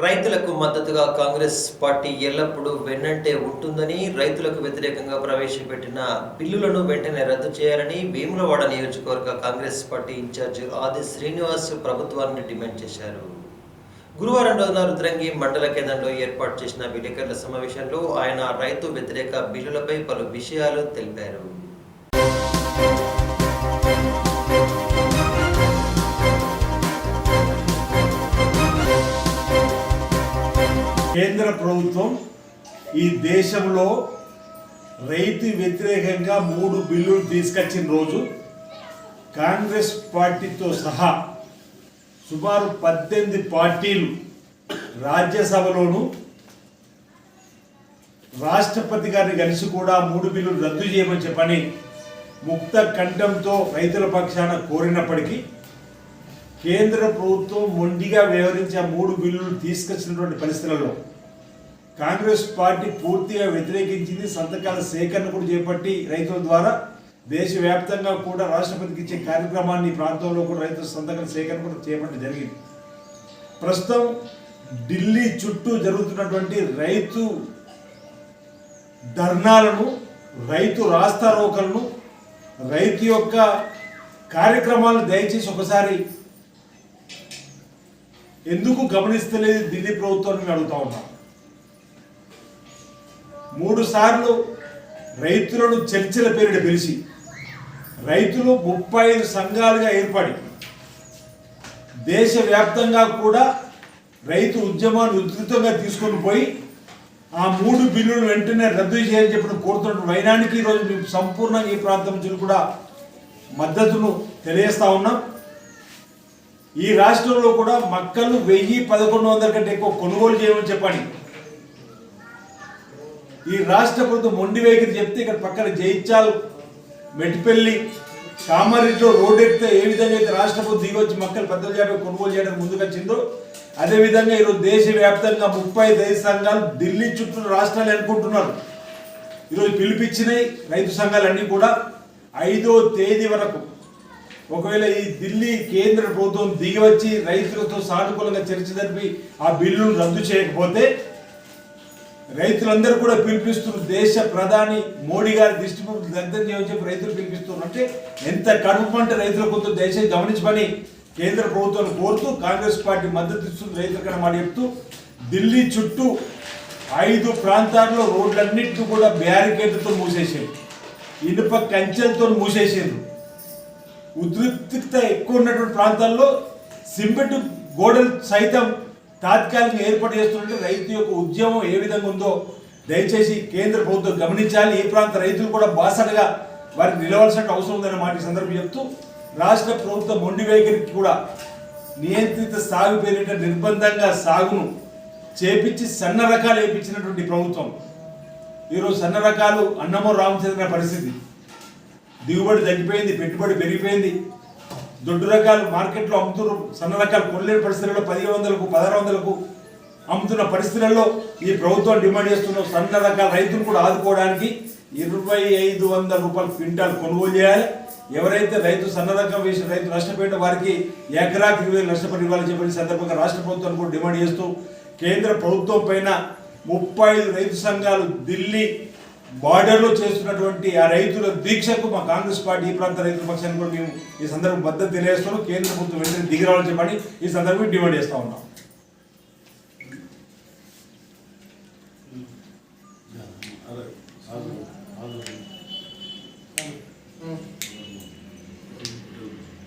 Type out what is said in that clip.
రైతులకు మద్దతుగా కాంగ్రెస్ పార్టీ ఎల్లప్పుడూ వెన్నంటే ఉంటుందని రైతులకు వ్యతిరేకంగా ప్రవేశపెట్టిన బిల్లులను వెంటనే రద్దు చేయాలని భీములవాడ నియోజకవర్గ కాంగ్రెస్ పార్టీ ఇన్ఛార్జ్ ఆది శ్రీనివాస్ ప్రభుత్వాన్ని డిమాండ్ చేశారు. గురువారం రోజున రుద్రంగి మండల కేంద్రంలో ఏర్పాటు చేసిన విలేకరుల సమావేశంలో ఆయన రైతు వ్యతిరేక బిల్లులపై పలు విషయాలు తెలిపారు. కేంద్ర ప్రభుత్వం ఈ దేశంలో రైతు వ్యతిరేకంగా మూడు బిల్లులు తీసుకొచ్చిన రోజు కాంగ్రెస్ పార్టీతో సహా సుమారు పద్దెనిమిది పార్టీలు రాజ్యసభలోను రాష్ట్రపతి గారిని కలిసి కూడా మూడు బిల్లులు రద్దు చేయమని చెప్పని ముక్త కంఠంతో రైతుల పక్షాన కోరినప్పటికీ కేంద్ర ప్రభుత్వం మొండిగా వ్యవహరించి ఆ మూడు బిల్లులు తీసుకొచ్చినటువంటి పరిస్థితులలో కాంగ్రెస్ పార్టీ పూర్తిగా వ్యతిరేకించింది సంతకాల సేకరణ కూడా చేపట్టి రైతుల ద్వారా దేశవ్యాప్తంగా కూడా రాష్ట్రపతికి ఇచ్చే కార్యక్రమాన్ని ఈ ప్రాంతంలో కూడా రైతుల సంతకాల సేకరణ కూడా చేపట్టడం జరిగింది. ప్రస్తుతం ఢిల్లీ చుట్టూ జరుగుతున్నటువంటి రైతు ధర్నాలను రైతు రాస్తారోకలను రైతు యొక్క కార్యక్రమాలను దయచేసి ఒకసారి ఎందుకు గమనిస్తలేదు ఢిల్లీ ప్రభుత్వాన్ని మేము అడుగుతా ఉన్నాం. మూడు సార్లు రైతులను చర్చల పేరిట పిలిచి రైతులు ముప్పై ఐదు సంఘాలుగా ఏర్పడి దేశవ్యాప్తంగా కూడా రైతు ఉద్యమాన్ని ఉధృతంగా తీసుకొని పోయి ఆ మూడు బిల్లులు వెంటనే రద్దు చేయాలని చెప్పిన కోరుతున్న వైనానికి ఈరోజు మేము సంపూర్ణంగా ఈ ప్రాంతం నుంచి కూడా మద్దతును తెలియజేస్తా ఉన్నాం. ఈ రాష్ట్రంలో కూడా మక్కలు వెయ్యి పదకొండు వందల కంటే ఎక్కువ కొనుగోలు చేయమని చెప్పండి. ఈ రాష్ట్ర ప్రభుత్వం మొండి వైఖరి చెప్తే ఇక్కడ పక్కన జయించాల్ మెట్టిపల్లి కామారెడ్డిలో రోడ్డు ఎక్కితే ఏ విధంగా అయితే రాష్ట్ర ప్రభుత్వం దిగొచ్చి మక్కలు పెద్ద జాబే కొనుగోలు చేయడానికి ముందుకొచ్చిందో అదేవిధంగా ఈరోజు దేశవ్యాప్తంగా ముప్పై ఐదు సంఘాలు ఢిల్లీ చుట్టూ రాష్ట్రాలు అనుకుంటున్నారు ఈరోజు పిలిపించినాయి రైతు సంఘాలన్నీ కూడా ఐదో తేదీ వరకు. ఒకవేళ ఈ ఢిల్లీ కేంద్ర ప్రభుత్వం దిగివచ్చి రైతులతో సానుకూలంగా చర్చ జరిపి ఆ బిల్లును రద్దు చేయకపోతే రైతులందరూ కూడా పిలిపిస్తున్న దేశ ప్రధాని మోడీ గారి దృష్టి దగ్గర చేయమని చెప్పి రైతులు పిలిపిస్తున్నారు. అంటే ఎంత కడుపు అంటే రైతుల కొంత దేశం గమనించమని కేంద్ర ప్రభుత్వాన్ని కోరుతూ కాంగ్రెస్ పార్టీ మద్దతు ఇస్తున్న రైతుల మాట చెప్తూ ఢిల్లీ చుట్టూ ఐదు ప్రాంతాల్లో రోడ్లన్నింటినీ కూడా బ్యారికేడ్లతో మూసేసారు ఇనుప కంచెలతో మూసేసారు ఉద్రిక్తత ఎక్కువ ఉన్నటువంటి ప్రాంతాల్లో సిమెంట్ గోడలు సైతం తాత్కాలికంగా ఏర్పాటు చేస్తుంటే రైతు యొక్క ఉద్యమం ఏ విధంగా ఉందో దయచేసి కేంద్ర ప్రభుత్వం గమనించాలి. ఈ ప్రాంత రైతులు కూడా బాసటగా వారికి నిలవాల్సిన అవసరం ఉందన్న మాట సందర్భం చెప్తూ రాష్ట్ర ప్రభుత్వం మొండి వైఖరికి కూడా నియంత్రిత సాగు పేరిట నిర్బంధంగా సాగును చేపించి సన్న రకాలు వేయించినటువంటి ప్రభుత్వం. ఈరోజు సన్న రకాలు అన్నమో రామచంద్ర పరిస్థితి. దిగుబడి తగ్గిపోయింది పెట్టుబడి పెరిగిపోయింది. దొడ్డు రకాలు మార్కెట్లో అమ్ముతున్న సన్న రకాలు కొనలేని పరిస్థితుల్లో పదిహేను వందలకు పదహారు వందలకు అమ్ముతున్న పరిస్థితులలో ఈ ప్రభుత్వం డిమాండ్ చేస్తున్న సన్న రకాల రైతులు కూడా ఆదుకోవడానికి ఇరవై ఐదు వందల రూపాయల క్వింటాల్ కొనుగోలు చేయాలి. ఎవరైతే రైతు సన్నరకం వేసిన రైతు నష్టపోయిన వారికి ఎకరాకి ఇరవై వేలు నష్టపడి ఇవ్వాలని చెప్పిన సందర్భంగా రాష్ట్ర ప్రభుత్వాన్ని కూడా డిమాండ్ చేస్తూ కేంద్ర ప్రభుత్వం పైన ముప్పై ఐదు రైతు సంఘాలు ఢిల్లీ బార్డర్లో చేస్తున్నటువంటి ఆ రైతుల దీక్షకు మా కాంగ్రెస్ పార్టీ ఈ ప్రాంత రైతుల పక్షాన్ని కూడా మేము ఈ సందర్భం మద్దతు తెలియజేస్తున్నాం. కేంద్ర ప్రభుత్వం వెంటనే దిగిరావాలని చెప్పని ఈ సందర్భం డిమాండ్ చేస్తూ ఉన్నాం.